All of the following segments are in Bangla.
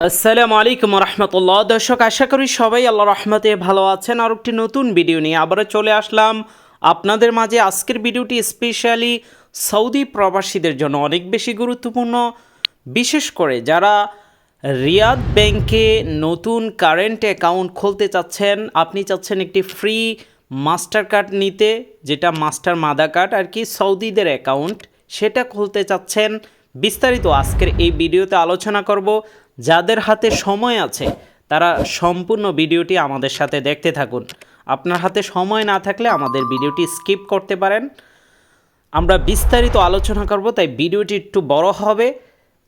আসসালামু আলাইকুম রহমতুল্লাহ। দর্শক, আশা করি সবাই আল্লাহ রহমতে ভালো আছেন। আর একটি নতুন ভিডিও নিয়ে আবারও চলে আসলাম। আপনাদের মাঝে আজকের ভিডিওটি স্পেশালি সৌদি প্রবাসীদের জন্য অনেক বেশি গুরুত্বপূর্ণ। বিশেষ করে যারা রিয়াদ ব্যাংকে নতুন কারেন্ট অ্যাকাউন্ট খুলতে চাচ্ছেন, আপনি চাচ্ছেন একটি ফ্রি মাস্টার কার্ড নিতে, যেটা মাস্টার মাদা কার্ড আর কি সৌদিদের অ্যাকাউন্ট, সেটা খুলতে চাচ্ছেন। বিস্তারিত আজকের এই ভিডিওতে আলোচনা করব। যাদের হাতে সময় আছে, তারা সম্পূর্ণ ভিডিওটি আমাদের সাথে দেখতে থাকুন। আপনার হাতে সময় না থাকলে আমাদের ভিডিওটি স্কিপ করতে পারেন। আমরা বিস্তারিত আলোচনা করব, তাই ভিডিওটি একটু বড় হবে।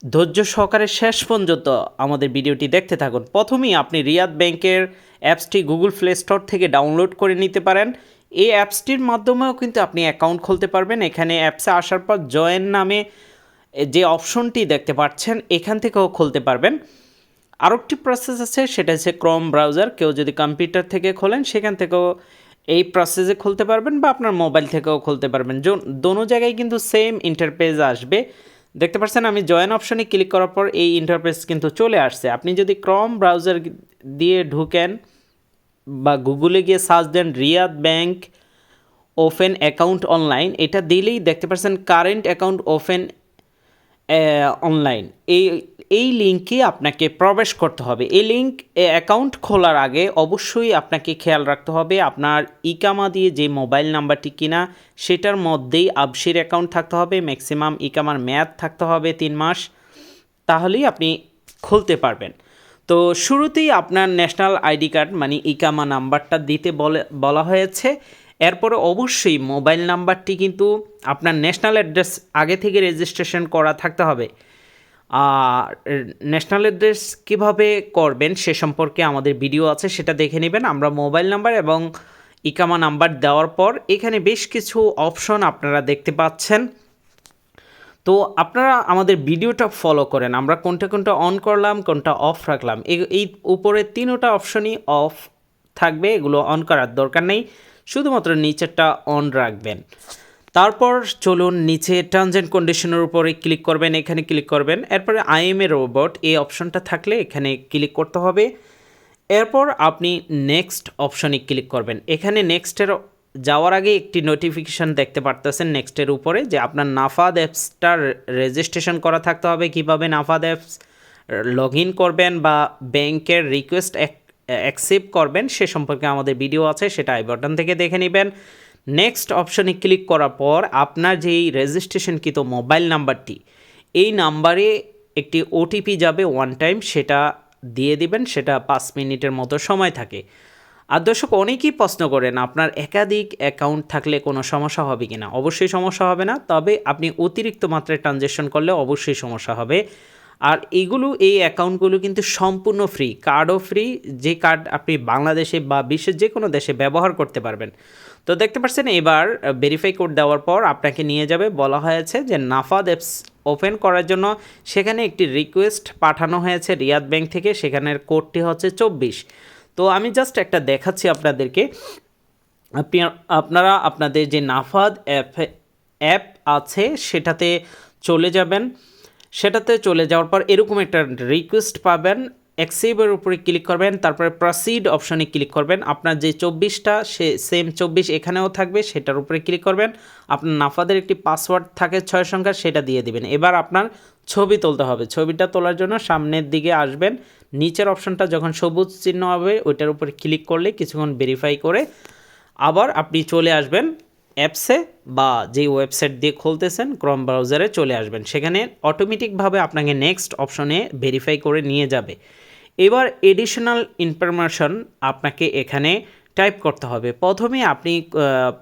ধৈর্য সহকারে শেষ পর্যন্ত আমাদের ভিডিওটি দেখতে থাকুন। প্রথমেই আপনি রিয়াদ ব্যাংকের অ্যাপসটি গুগল প্লে স্টোর থেকে ডাউনলোড করে নিতে পারেন। এই অ্যাপসটির মাধ্যমেও কিন্তু আপনি অ্যাকাউন্ট খুলতে পারবেন। এখানে অ্যাপসে আসার পর জয়েন নামে যে অপশনটি দেখতে পাচ্ছেন, এখান থেকেও খুলতে পারবেন। আরও একটি প্রসেস আছে, সেটা হচ্ছে ক্রোম ব্রাউজার কেউ যদি কম্পিউটার থেকে খোলেন, সেখান থেকেও এই প্রসেসে খুলতে পারবেন বা আপনার মোবাইল থেকেও খুলতে পারবেন। দোনো জায়গায় কিন্তু সেম ইন্টারপেজ আসবে। দেখতে পাচ্ছেন, আমি জয়েন অপশনে ক্লিক করার পর এই ইন্টারপেজ কিন্তু চলে আসছে। আপনি যদি ক্রোম ব্রাউজার দিয়ে ঢুকেন বা গুগলে গিয়ে সার্চ দেন Riyad bank open account online এটা দিলেই দেখতে পাচ্ছেন কারেন্ট অ্যাকাউন্ট ওপেন অনলাইন এই এই লিঙ্কে আপনাকে প্রবেশ করতে হবে। এই লিঙ্ক অ্যাকাউন্ট খোলার আগে অবশ্যই আপনাকে খেয়াল রাখতে হবে, আপনার ইকামা দিয়ে যে মোবাইল নাম্বারটি কিনা, সেটার মধ্যেই আবসির অ্যাকাউন্ট থাকতে হবে ম্যাক্সিমাম ইকামার মেয়াদ থাকতে হবে তিন মাস, তাহলেই আপনি খুলতে পারবেন। তো শুরুতেই আপনার ন্যাশনাল আইডি কার্ড মানে ইকামা নাম্বারটা দিতে বলে, বলা হয়েছে। এরপরে অবশ্যই মোবাইল নাম্বারটি কিন্তু আপনার ন্যাশনাল অ্যাড্রেস আগে থেকে রেজিস্ট্রেশন করা থাকতে হবে। ন্যাশনাল অ্যাড্রেস কীভাবে করবেন সে সম্পর্কে আমাদের ভিডিও আছে, সেটা দেখে নেবেন। আমরা মোবাইল নাম্বার এবং ইকামা নাম্বার দেওয়ার পর এখানে বেশ কিছু অপশন আপনারা দেখতে পাচ্ছেন। তো আপনারা আমাদের ভিডিওটা ফলো করেন। আমরা কোনটা কোনটা অন করলাম, কোনটা অফ রাখলাম। এই উপরে তিনোটা অপশনই অফ থাকবে, এগুলো অন করার দরকার নেই। শুধুমাত্র নিচেরটা অন রাখবেন। তারপর চলুন নিচে টার্মস অ্যান্ড কন্ডিশনের উপরে ক্লিক করবেন, এখানে ক্লিক করবেন। এরপরে আইএমএ রোবট এই অপশনটা থাকলে এখানে ক্লিক করতে হবে। এরপর আপনি নেক্সট অপশনে ক্লিক করবেন। এখানে নেক্সটের যাওয়ার আগে একটি নোটিফিকেশান দেখতে পারতেছেন নেক্সটের উপরে যে আপনার নাফাদ অ্যাপসটার রেজিস্ট্রেশন করা থাকতে হবে। কীভাবে নাফাদ অ্যাপস লগ করবেন বা ব্যাংকের রিকোয়েস্ট অ্যাকসেপ্ট করবেন, সে সম্পর্কে আমাদের ভিডিও আছে, সেটা আই বাটন থেকে দেখে নেবেন। নেক্সট অপশনে ক্লিক করার পর আপনার যেই রেজিস্ট্রেশনকৃত মোবাইল নাম্বারটি এই নাম্বারে একটি ওটিপি যাবে ওয়ান টাইম সেটা দিয়ে দিবেন, সেটা পাঁচ মিনিটের মতো সময় থাকে। আর দর্শক, অনেকেই প্রশ্ন করেন, আপনার একাধিক অ্যাকাউন্ট থাকলে কোনো সমস্যা হবে কি না অবশ্যই সমস্যা হবে না, তবে আপনি অতিরিক্ত মাত্রায় ট্রানজ্যাকশন করলে অবশ্যই সমস্যা হবে। আর এগুলো, এই অ্যাকাউন্টগুলো কিন্তু সম্পূর্ণ ফ্রি কার্ডও ফ্রি যে কার্ড আপনি বাংলাদেশে বা বিশ্বের যে কোনো দেশে ব্যবহার করতে পারবেন। তো দেখতে পাচ্ছেন, এবার ভেরিফাই কোড দেওয়ার পর আপনাকে নিয়ে যাবে, বলা হয়েছে যে নাফাদ অ্যাপস ওপেন করার জন্য সেখানে একটি রিকোয়েস্ট পাঠানো হয়েছে রিয়াদ ব্যাংক থেকে, সেখানের কোডটি হচ্ছে চব্বিশ। তো আমি জাস্ট একটা দেখাচ্ছি আপনাদেরকে। আপনি, আপনারা, আপনাদের যে নাফাদ অ্যাপ অ্যাপ আছে, সেটাতে চলে যাবেন। সেটাতে চলে যাওয়ার পর এরকম একটা রিকোয়েস্ট পাবেন। অ্যাক্সেপের উপরে ক্লিক করবেন, তারপরে প্রসিড অপশনে ক্লিক করবেন। আপনার যে চব্বিশটা, সে সেম চব্বিশ এখানেও থাকবে, সেটার উপরে ক্লিক করবেন। আপনার নাফাদের একটি পাসওয়ার্ড থাকে ছয় সংখ্যা সেটা দিয়ে দিবেন। এবার আপনার ছবি তুলতে হবে। ছবিটা তোলার জন্য সামনের দিকে আসবেন। নিচের অপশনটা যখন সবুজ চিহ্ন হবে, ওইটার উপরে ক্লিক করলে কিছুক্ষণ ভেরিফাই করে আবার আপনি চলে আসবেন। অ্যাপসে বা যেই ওয়েবসাইট দিয়ে খুলতেছেন, ক্রম ব্রাউজারে চলে আসবেন। সেখানে অটোমেটিকভাবে আপনাকে নেক্সট অপশনে ভেরিফাই করে নিয়ে যাবে। এবার এডিশনাল ইনফরমেশন আপনাকে এখানে টাইপ করতে হবে। প্রথমে আপনি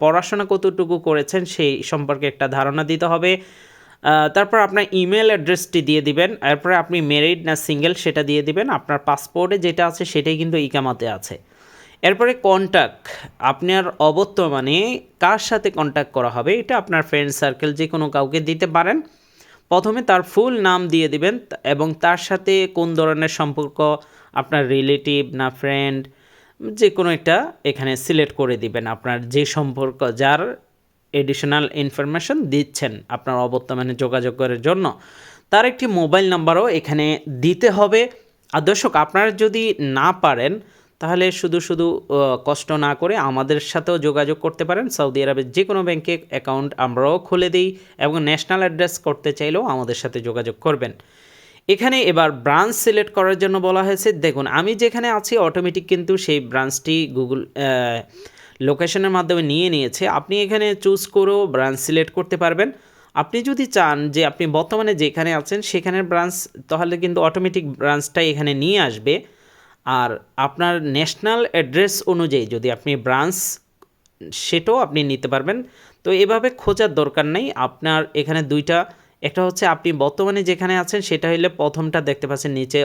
পড়াশোনা কতটুকু করেছেন সেই সম্পর্কে একটা ধারণা দিতে হবে। তারপর আপনার ইমেল অ্যাড্রেসটি দিয়ে দিবেন। এরপরে আপনি মেরিড না সিঙ্গেল সেটা দিয়ে দিবেন। আপনার পাসপোর্টে যেটা আছে সেটাই কিন্তু ইকামাতে আছে। এরপরে কন্ট্যাক্ট আপনার অবর্তমানে কার সাথে কন্ট্যাক্ট করা হবে, এটা আপনার ফ্রেন্ড সার্কেল যে কোনো কাউকে দিতে পারেন। প্রথমে তার ফুল নাম দিয়ে দিবেন এবং তার সাথে কোন ধরনের সম্পর্ক আপনার রিলেটিভ না ফ্রেন্ড যে কোনো একটা এখানে সিলেক্ট করে দিবেন আপনার যে সম্পর্ক যার এডিশনাল ইনফরমেশন দিচ্ছেন আপনার অবর্তমানে যোগাযোগের জন্য। তার একটি মোবাইল নাম্বারও এখানে দিতে হবে। আর দর্শক, আপনারা যদি না পারেন তাহলে শুধু শুধু কষ্ট না করে আমাদের সাথেও যোগাযোগ করতে পারেন। সৌদি আরবের যে কোনো ব্যাংকে অ্যাকাউন্ট আমরাও খুলে দিই এবং ন্যাশনাল অ্যাড্রেস করতে চাইলেও আমাদের সাথে যোগাযোগ করবেন। এখানে এবার ব্রাঞ্চ সিলেক্ট করার জন্য বলা হয়েছে, দেখুন, আমি যেখানে আছি অটোমেটিক কিন্তু সেই ব্রাঞ্চটি গুগল লোকেশনের মাধ্যমে নিয়ে নিয়েছে। আপনি এখানে চুজ করেও ব্রাঞ্চ সিলেক্ট করতে পারবেন। আপনি যদি চান যে আপনি বর্তমানে যেখানে আছেন সেখানের ব্রাঞ্চ, তাহলে কিন্তু অটোমেটিক ব্রাঞ্চটা এখানে নিয়ে আসবে। আর আপনার ন্যাশনাল অ্যাড্রেস অনুযায়ী যদি আপনি ব্রাঞ্চ সেটাও আপনি নিতে পারবেন। তো এভাবে খোঁজার দরকার নেই। আপনার এখানে দুইটা, একটা হচ্ছে আপনি বর্তমানে যেখানে আছেন সেটা হলে প্রথমটা দেখতে পাচ্ছেন, নিচে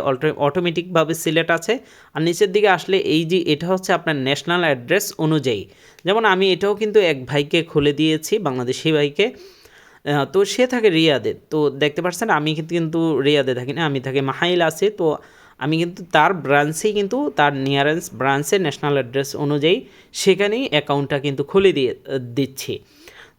অটোমেটিকভাবে সিলেক্ট আছে। আর নিচের দিকে আসলে এই যে এটা হচ্ছে আপনার ন্যাশনাল অ্যাড্রেস অনুযায়ী। যেমন আমি এটাও কিন্তু এক ভাইকে খুলে দিয়েছি, বাংলাদেশি ভাইকে। তো সে থাকে রিয়াদে। তো দেখতে পাচ্ছেন, আমি কিন্তু রিয়াদে থাকি না, আমি থাকি মাহাইল আছে। তো আমি কিন্তু তার ব্রাঞ্চেই কিন্তু, তার নিয়ারেস্ট ব্রাঞ্চের ন্যাশনাল অ্যাড্রেস অনুযায়ী সেখানেই অ্যাকাউন্টটা কিন্তু খুলে দিয়ে দিচ্ছি।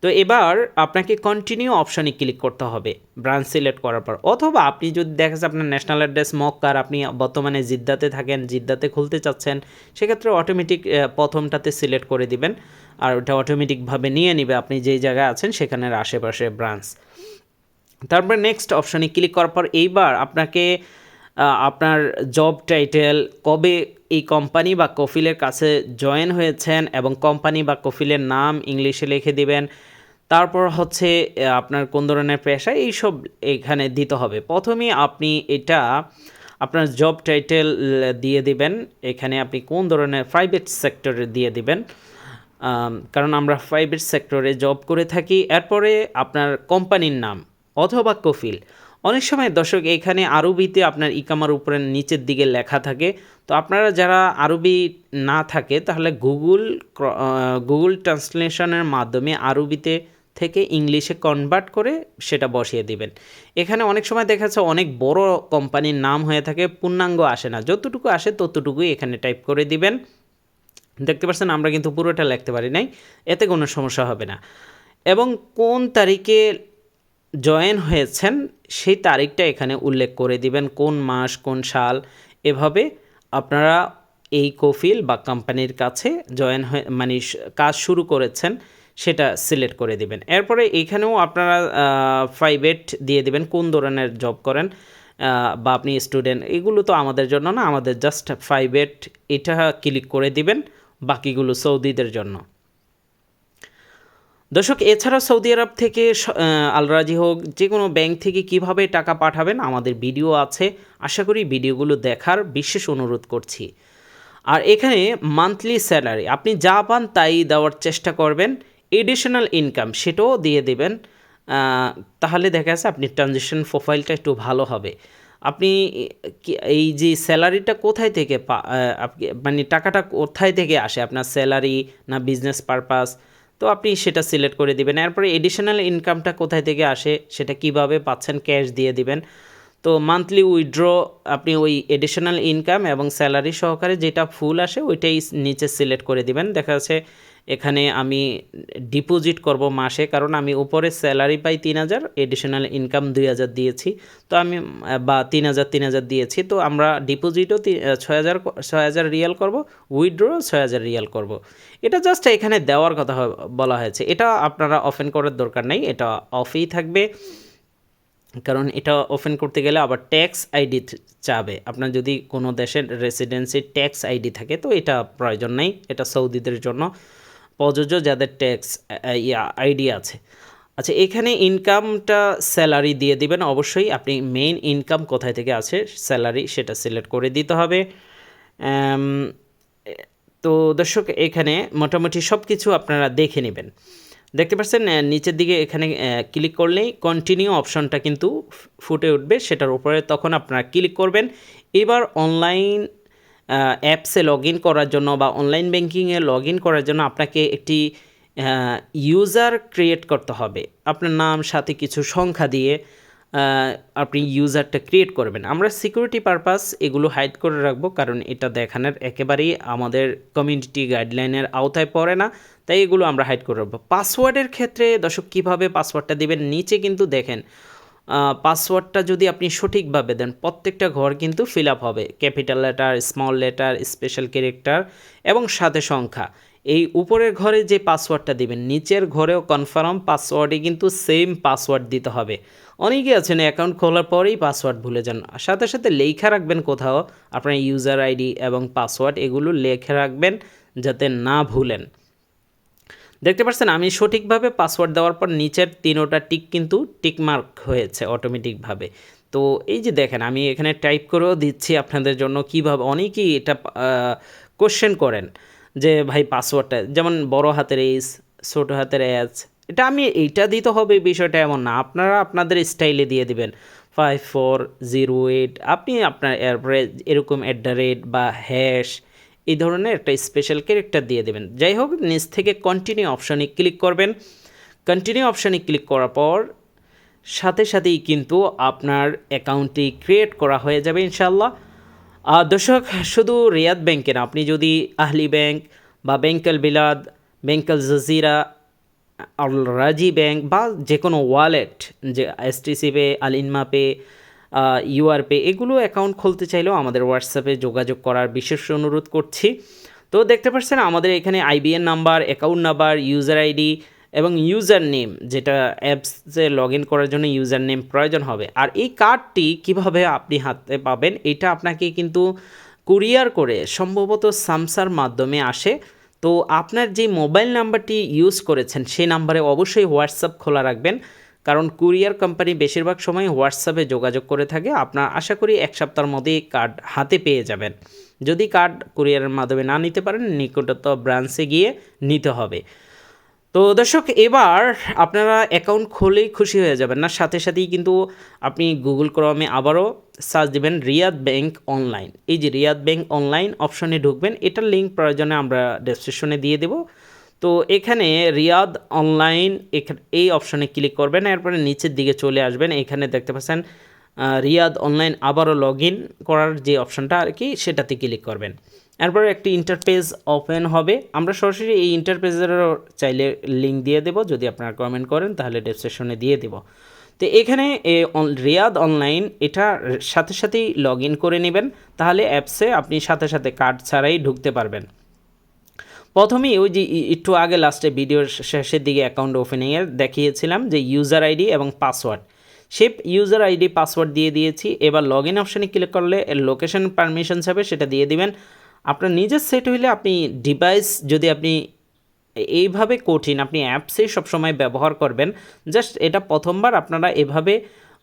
তো এবার আপনাকে কন্টিনিউ অপশানে ক্লিক করতে হবে ব্রাঞ্চ সিলেক্ট করার পর। অথবা আপনি যদি দেখা আপনার ন্যাশনাল অ্যাড্রেস মক্কার, আপনি বর্তমানে জিদ্দাতে থাকেন, জিদ্দাতে খুলতে চাচ্ছেন, সেক্ষেত্রে অটোমেটিক প্রথমটাতে সিলেক্ট করে দিবেন। আর ওটা অটোমেটিকভাবে নিয়ে নেবে, আপনি যেই জায়গায় আছেন সেখানের আশেপাশে ব্রাঞ্চ তারপর নেক্সট অপশনে ক্লিক করার পর এইবার আপনাকে আপনার জব টাইটেল কবে এই কোম্পানি বা কফিলের কাছে জয়েন হয়েছেন এবং কোম্পানি বা কফিলের নাম ইংলিশে লিখে দিবেন। তারপর হচ্ছে আপনার কোন ধরনের পেশা, এইসব এখানে দিতে হবে। প্রথমে আপনি এটা আপনার জব টাইটেল দিয়ে দিবেন। এখানে আপনি কোন ধরনের প্রাইভেট সেক্টরে দিয়ে দিবেন। কারণ আমরা প্রাইভেট সেক্টরে জব করে থাকি। এরপরে আপনার কোম্পানির নাম অথবা কফিল। অনেক সময় দর্শক, এখানে আরবিতে আপনার ইকামার উপরে নিচের দিকে লেখা থাকে। তো আপনারা যারা আরবি না থাকে, তাহলে গুগল গুগল ট্রান্সলেশনের মাধ্যমে আরবিতে থেকে ইংলিশে কনভার্ট করে সেটা বসিয়ে দিবেন। এখানে অনেক সময় দেখা যাচ্ছে অনেক বড় কোম্পানির নাম হয়ে থাকে, পূর্ণাঙ্গ আসে না। যতটুকু আসে ততটুকুই এখানে টাইপ করে দিবেন। দেখতে পাচ্ছেন আমরা কিন্তু পুরোটা লিখতে পারি নাই, এতে কোনো সমস্যা হবে না। এবং কোন তারিখে জয়েন হয়েছেন, সেই তারিখটা এখানে উল্লেখ করে দিবেন, কোন মাস, কোন সাল। এভাবে আপনারা এই কফিল বা কোম্পানির কাছে জয়েন হয়ে মানে কাজ শুরু করেছেন, সেটা সিলেক্ট করে দিবেন। এরপরে এইখানেও আপনারা প্রাইভেট দিয়ে দিবেন, কোন ধরনের জব করেন বা আপনি স্টুডেন্ট, এগুলো তো আমাদের জন্য না, আমাদের জাস্ট প্রাইভেট, এটা ক্লিক করে দিবেন, বাকিগুলো সৌদিদের জন্য। দর্শক, এছাড়া সৌদি আরব থেকে আলরাজি হোক, যে কোনো ব্যাংক থেকে কীভাবে টাকা পাঠাবেন, আমাদের ভিডিও আছে। আশা করি ভিডিওগুলো দেখার বিশেষ অনুরোধ করছি। আর এখানে মান্থলি স্যালারি, আপনি যা পান তাই দেওয়ার চেষ্টা করবেন। এডিশনাল ইনকাম, সেটাও দিয়ে দেবেন। তাহলে দেখা যাচ্ছে আপনি ট্রানজেকশন প্রোফাইলটা একটু ভালো হবে। আপনি এই যে স্যালারিটা কোথায় থেকে মানে টাকাটা কোথায় থেকে আসে? আপনার স্যালারি না বিজনেস পারপাস? তো আপনি সেটা সিলেক্ট করে দিবেন। এরপরে এডিশনাল ইনকামটা কোথায় থেকে আসে সেটা কীভাবে পাচ্ছেন ক্যাশ দিয়ে দিবেন। তো মান্থলি উইথড্র আপনি ওই এডিশনাল ইনকাম এবং স্যালারি সহকারে যেটা ফুল আসে ওইটাই নিচে সিলেক্ট করে দিবেন। দেখা যাচ্ছে এখানে আমি ডিপোজিট করব মাসে, কারণ আমি উপরে স্যালারি পাই তিন হাজার এডিশনাল ইনকাম দুই হাজার দিয়েছি। তো আমি, বা তিন হাজার তিন হাজার দিয়েছি। তো আমরা ডিপোজিটও ছয় হাজার ছয় হাজার রিয়াল করব উইথড্র ছয় হাজার রিয়াল করব। এটা জাস্ট এখানে দেওয়ার কথা বলা হয়েছে। এটা আপনারা অফেন করার দরকার নেই, এটা অফেই থাকবে। কারণ এটা ওপেন করতে গেলে আবার ট্যাক্স আইডি চাবে। আপনার যদি কোনো দেশের রেসিডেন্সির ট্যাক্স আইডি থাকে, তো এটা প্রয়োজন নেই, এটা সৌদিদের জন্য। প্রযোজ্য যাদের ট্যাক্স আইডি আছে। আচ্ছা এখানে ইনকামটা স্যালারি দিয়ে দিবেন। অবশ্যই আপনি মেইন ইনকাম কোথায় থেকে আছে স্যালারি সেটা সিলেক্ট করে দিতে হবে। তো দর্শক, এখানে মোটামুটি সব কিছু আপনারা দেখে নেবেন। দেখতে পাচ্ছেন নিচের দিকে এখানে ক্লিক করলেই কন্টিনিউ অপশনটা কিন্তু ফুটে উঠবে। সেটার উপরে তখন আপনারা ক্লিক করবেন। এবার অনলাইন অ্যাপসে লগ ইন করার জন্য বা অনলাইন ব্যাঙ্কিংয়ে লগ ইন করার জন্য আপনাকে একটি ইউজার ক্রিয়েট করতে হবে। আপনার নাম, সাথে কিছু সংখ্যা দিয়ে আপনি ইউজারটা ক্রিয়েট করবেন। আমরা সিকিউরিটি পারপাস এগুলো হাইড করে রাখব কারণ এটা দেখানোর একেবারেই আমাদের কমিউনিটি গাইডলাইনের আওতায় পড়ে না, তাই এগুলো আমরা হাইড করে রাখব। পাসওয়ার্ডের ক্ষেত্রে দর্শক কীভাবে পাসওয়ার্ডটা দিবেন, নিচে কিন্তু দেখেন। পাসওয়ার্ডটা যদি আপনি সঠিকভাবে দেন, প্রত্যেকটা ঘর কিন্তু ফিল আপ হবে। Capital letter small letter special character এবং সাথে সংখ্যা। এই উপরের ঘরে যে পাসওয়ার্ডটা দিবেন, নিচের ঘরেও কনফার্ম পাসওয়ার্ডে কিন্তু সেম পাসওয়ার্ড দিতে হবে। অনেকে আছেন অ্যাকাউন্ট খোলার পরেই পাসওয়ার্ড ভুলে যান। সাথে সাথে লেখা রাখবেন কোথাও, আপনার ইউজার আইডি এবং পাসওয়ার্ড এগুলো লেখা রাখবেন যাতে না ভুলেন। দেখতে পাচ্ছেন, আমি সঠিকভাবে পাসওয়ার্ড দেওয়ার পর নিচের তিনোটা টিক কিন্তু টিক মার্ক হয়েছে অটোমেটিকভাবে তো এই যে দেখেন, আমি এখানে টাইপ করেও দিচ্ছি আপনাদের জন্য কীভাবে, অনেকেই এটা কোশ্চেন করেন যে, ভাই পাসওয়ার্ডটা যেমন বড় হাতের এইস ছোটো হাতের এস এটা আমি, এইটা দিতে হবে বিষয়টা এমন না, আপনারা আপনাদের স্টাইলে দিয়ে দিবেন। ফাইভ ফোর জিরো এইট আপনি আপনার, এরপরে এরকম অ্যাট দ্য রেট বা হ্যাশ এই ধরনের একটা স্পেশাল ক্যারেক্টার দিয়ে দেবেন। যাই হোক, নিচ থেকে কন্টিনিউ অপশানে ক্লিক করবেন। কন্টিনিউ অপশানে ক্লিক করার পর সাথে সাথেই কিন্তু আপনার অ্যাকাউন্টটি ক্রিয়েট করা হয়ে যাবে ইনশাল্লাহ দর্শক, শুধু রিয়াদ ব্যাংকে না, আপনি যদি আহলি ব্যাংক বা ব্যাংকাল বিলাদ ব্যাংকাল জাজিরা আল রাজি ব্যাংক বা যে কোনো ওয়ালেট যে STC pay Alinma pay UR pay, এগুলো অ্যাকাউন্ট খুলতে চাইলেও আমাদের হোয়াটসঅ্যাপে যোগাযোগ করার বিশেষ অনুরোধ করছি। তো দেখতে পাচ্ছেন, আমাদের এখানে IBAN number account number user ID এবং ইউজার নেম যেটা অ্যাপসে লগ ইন করার জন্য ইউজার নেম প্রয়োজন হবে। আর এই কার্ডটি কীভাবে আপনি হাতে পাবেন, এটা আপনাকে কিন্তু কুরিয়ার করে সম্ভবত সামসার মাধ্যমে আসে। তো আপনার যে মোবাইল নাম্বারটি ইউজ করেছেন সেই নাম্বারে অবশ্যই হোয়াটসঅ্যাপ খোলা রাখবেন। কারণ কুরিয়ার কোম্পানি বেশিরভাগ সময় হোয়াটসঅ্যাপে যোগাযোগ করে থাকে। আপনার আশা করি এক সপ্তাহের মধ্যেই কার্ড হাতে পেয়ে যাবেন। যদি কার্ড কুরিয়ারের মাধ্যমে না নিতে পারেন নিকটত ব্রাঞ্চে গিয়ে নিতে হবে। তো দর্শক, এবার আপনারা অ্যাকাউন্ট খুলেই খুশি হয়ে যাবেন না। সাথে সাথেই কিন্তু আপনি গুগল ক্রমে আবারও সার্চ দিবেন রিয়াদ ব্যাংক অনলাইন। এই যে রিয়াদ ব্যাংক অনলাইন অপশনে ঢুকবেন, এটার লিঙ্ক প্রয়োজনে আমরা ডেসক্রিপশনে দিয়ে দেব। তো এখানে রিয়াদ অনলাইন এই অপশনে ক্লিক করবেন, এরপরে নিচের দিকে চলে আসবেন, এখানে দেখতে পাচ্ছেন রিয়াদ অনলাইন আবারও লগ করার যে অপশনটা আর কি, সেটাতে ক্লিক করবেন। এরপরে একটি ইন্টারপেজ ওপেন হবে। আমরা সরাসরি এই ইন্টারপেজেরও চাইলে লিঙ্ক দিয়ে দেবো, যদি আপনারা কমেন্ট করেন, তাহলে ডেসক্রিপশনে দিয়ে দেবো। তো এখানে রিয়াদ অনলাইন, এটা সাথে সাথেই লগ করে নেবেন, তাহলে অ্যাপসে আপনি সাথে সাথে কার্ড ছাড়াই ঢুকতে পারবেন। প্রথমেই ওই যে একটু আগে লাস্টে ভিডিওর শেষের দিকে অ্যাকাউন্ট ওপেনিংয়ে দেখিয়েছিলাম যে ইউজার আইডি এবং পাসওয়ার্ড সে ইউজার আইডি পাসওয়ার্ড দিয়ে দিয়েছি, এবার লগ ইন অপশানে ক্লিক করলে এর লোকেশন পারমিশন হবে, সেটা দিয়ে দিবেন। আপনার নিজের সেট হইলে আপনি ডিভাইস যদি আপনি এইভাবে কঠিন, আপনি অ্যাপসেই সবসময় ব্যবহার করবেন জাস্ট এটা প্রথমবার আপনারা এভাবে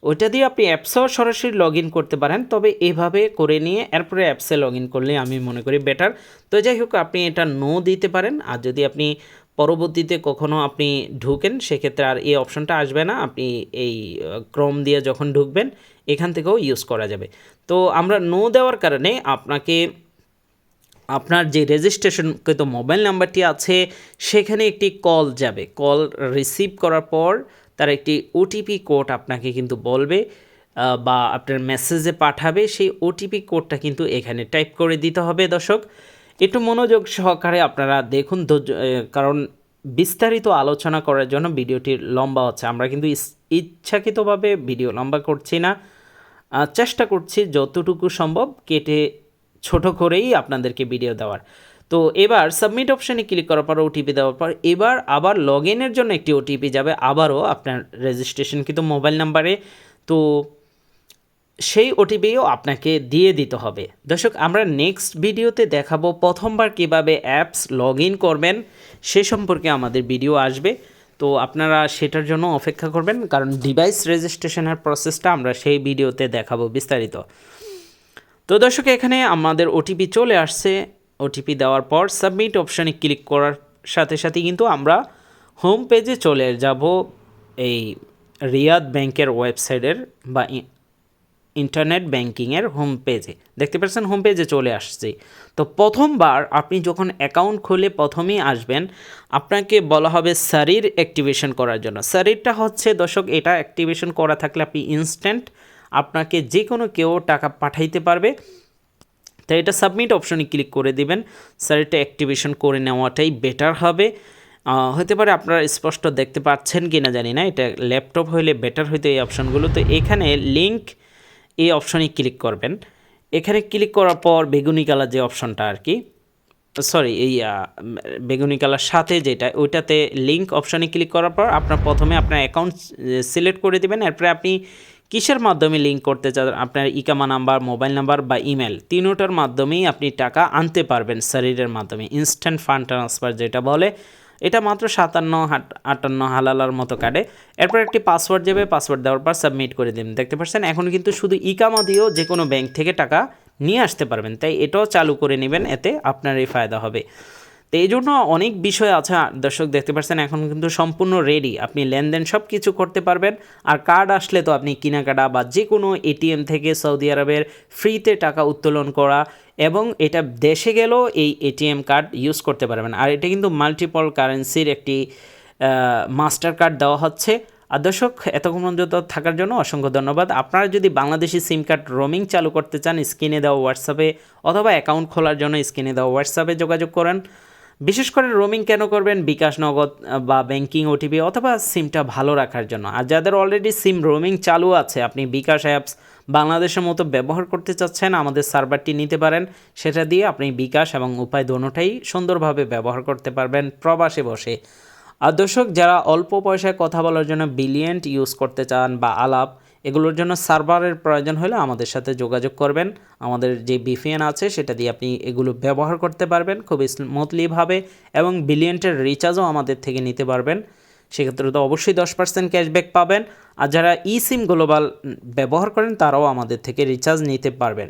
ওইটা দিয়ে আপনি অ্যাপসেও সরাসরি লগ ইন করতে পারেন, তবে এভাবে করে নিয়ে এরপরে অ্যাপসে লগ ইন করলে আমি মনে করি বেটার তো যাই হোক, আপনি এটা নো দিতে পারেন, আর যদি আপনি পরবর্তীতে কখনও আপনি ঢুকেন, সেক্ষেত্রে আর এই অপশনটা আসবে না। আপনি এই ক্রম দিয়ে যখন ঢুকবেন, এখান থেকেও ইউজ করা যাবে। তো আমরা নো দেওয়ার কারণে আপনাকে, আপনার যে রেজিস্ট্রেশনকৃত মোবাইল নাম্বারটি আছে, সেখানে একটি কল যাবে। কল রিসিভ করার পর তার একটি ওটিপি কোড আপনাকে কিন্তু বলবে বা আপনার মেসেজে পাঠাবে, সেই ওটিপি কোডটা কিন্তু এখানে টাইপ করে দিতে হবে দর্শক। একটু মনোযোগ সহকারে আপনারা দেখুন কারণ বিস্তারিত আলোচনা করার জন্য ভিডিওটি লম্বা হচ্ছে, আমরা কিন্তু ইচ্ছাকৃতভাবে ভিডিও লম্বা করছি না। চেষ্টা করছি যতটুকু সম্ভব কেটে ছোট করেই আপনাদেরকে ভিডিও দেওয়ার। তো এবার সাবমিট অপশানে ক্লিক করার পর ওটিপি দেওয়ার পর এবার আবার লগ ইনের জন্য একটি ওটিপি যাবে, আবারও আপনার রেজিস্ট্রেশন কিন্তু মোবাইল নাম্বারে তো সেই ওটিপিও আপনাকে দিয়ে দিতে হবে। দর্শক, আমরা নেক্সট ভিডিওতে দেখাবো প্রথমবার কীভাবে অ্যাপস লগ ইন করবেন, সে সম্পর্কে আমাদের ভিডিও আসবে। তো আপনারা সেটার জন্য অপেক্ষা করবেন, কারণ ডিভাইস রেজিস্ট্রেশনের প্রসেসটা আমরা সেই ভিডিওতে দেখাবো বিস্তারিত। তো দর্শক, এখানে আমাদের ওটিপি চলে আসছে। ওটিপি দেওয়ার পর সাবমিট অপশানে ক্লিক করার সাথে সাথে কিন্তু আমরা হোম পেজে চলে যাব এই রিয়াদ ব্যাংকের ওয়েবসাইটের বা ইন্টারনেট ব্যাংকিংয়ের হোম পেজে দেখতে পাচ্ছেন হোম পেজে চলে আসছে। তো প্রথমবার আপনি যখন অ্যাকাউন্ট খুলে প্রথমেই আসবেন, আপনাকে বলা হবে সারির অ্যাক্টিভেশন করার জন্য। সারিরটা হচ্ছে দর্শক, এটা অ্যাক্টিভেশন করা থাকলে আপনি ইনস্ট্যান্ট আপনাকে যে কোনো কেউ টাকা পাঠাইতে পারবে। তো এটা সাবমিট অপশনে ক্লিক করে দিবেন। স্যার এটা অ্যাক্টিভেশন করে নেওয়াটাই বেটার হবে। হতে পারে আপনারা স্পষ্ট দেখতে পাচ্ছেন কি না জানি না। এটা ল্যাপটপ হইলে বেটার হইতো এই অপশনগুলো তো এখানে লিঙ্ক এই অপশনে ক্লিক করবেন। এখানে ক্লিক করার পর বেগুনি কালার যে অপশনটা আর কি সরি এই বেগুনি কালার সাথে যেটা, ওইটাতে লিঙ্ক অপশনে ক্লিক করার পর আপনার প্রথমে আপনার অ্যাকাউন্ট সিলেক্ট করে দেবেন। এরপরে আপনি কিসের মাধ্যমে লিঙ্ক করতে চান আপনার ইকামা নাম্বার, মোবাইল নাম্বার বা ইমেল তিনোটার মাধ্যমেই আপনি টাকা আনতে পারবেন শরীরের মাধ্যমে। ইনস্ট্যান্ট ফান্ড ট্রান্সফার যেটা বলে, এটা মাত্র সাতান্ন আটান্ন হালালার মতো কাটে। এরপর একটি পাসওয়ার্ড যাবে পাসওয়ার্ড দেওয়ার পর সাবমিট করে দিন। দেখতে পাচ্ছেন, এখন কিন্তু শুধু ইকামা দিয়েও যে কোনো ব্যাংক থেকে টাকা নিয়ে আসতে পারবেন। তাই এটাও চালু করে নেবেন, এতে আপনারই ফায়দা হবে। তো এই জন্য অনেক বিষয় আছে দর্শক দেখতে পাচ্ছেন, এখন কিন্তু সম্পূর্ণ রেডি আপনি লেনদেন সব কিছু করতে পারবেন, আর কার্ড আসলে তো আপনি কেনাকাটা বা যে কোনো এটিএম থেকে সৌদি আরবের ফ্রিতে টাকা উত্তোলন করা এবং এটা দেশে গেলেও এই এটিএম কার্ড ইউজ করতে পারবেন। আর এটা কিন্তু মাল্টিপল কারেন্সির একটি মাস্টার কার্ড দেওয়া হচ্ছে। আর দর্শক, এতক্ষণ পর্যন্ত থাকার জন্য অসংখ্য ধন্যবাদ। আপনারা যদি বাংলাদেশি সিম কার্ড রোমিং চালু করতে চান, স্ক্রিনে দেওয়া হোয়াটসঅ্যাপে অথবা অ্যাকাউন্ট খোলার জন্য স্ক্রিনে দেওয়া হোয়াটসঅ্যাপে যোগাযোগ করেন। বিশেষ করে রোমিং কেন করবেন? বিকাশ নগদ বা ব্যাংকিং ওটিপি অথবা সিমটা ভালো রাখার জন্য। আর যাদের অলরেডি সিম রোমিং চালু আছে, আপনি বিকাশ অ্যাপস বাংলাদেশের মতো ব্যবহার করতে চাচ্ছেন, আমাদের সার্ভারটি নিতে পারেন। সেটা দিয়ে আপনি বিকাশ এবং উপায় দোনোটাই সুন্দরভাবে ব্যবহার করতে পারবেন প্রবাসে বসে। আর দর্শক, যারা অল্প পয়সায় কথা বলার জন্য বিলিয়েন্ট ইউজ করতে চান বা আলাপ এগুলোর জন্য সার্ভারের প্রয়োজন হলে আমাদের সাথে যোগাযোগ করবেন। আমাদের যে বিপিএন আছে সেটা দিয়ে আপনি এগুলো ব্যবহার করতে পারবেন খুব স্মুথলিভাবে এবং বিলিয়েন্টের রিচার্জও আমাদের থেকে নিতে পারবেন। সেক্ষেত্রে তো অবশ্যই দশ পার্সেন্ট ক্যাশব্যাক পাবেন। আর যারা ই সিম গ্লোবাল ব্যবহার করেন তারাও আমাদের থেকে রিচার্জ নিতে পারবেন।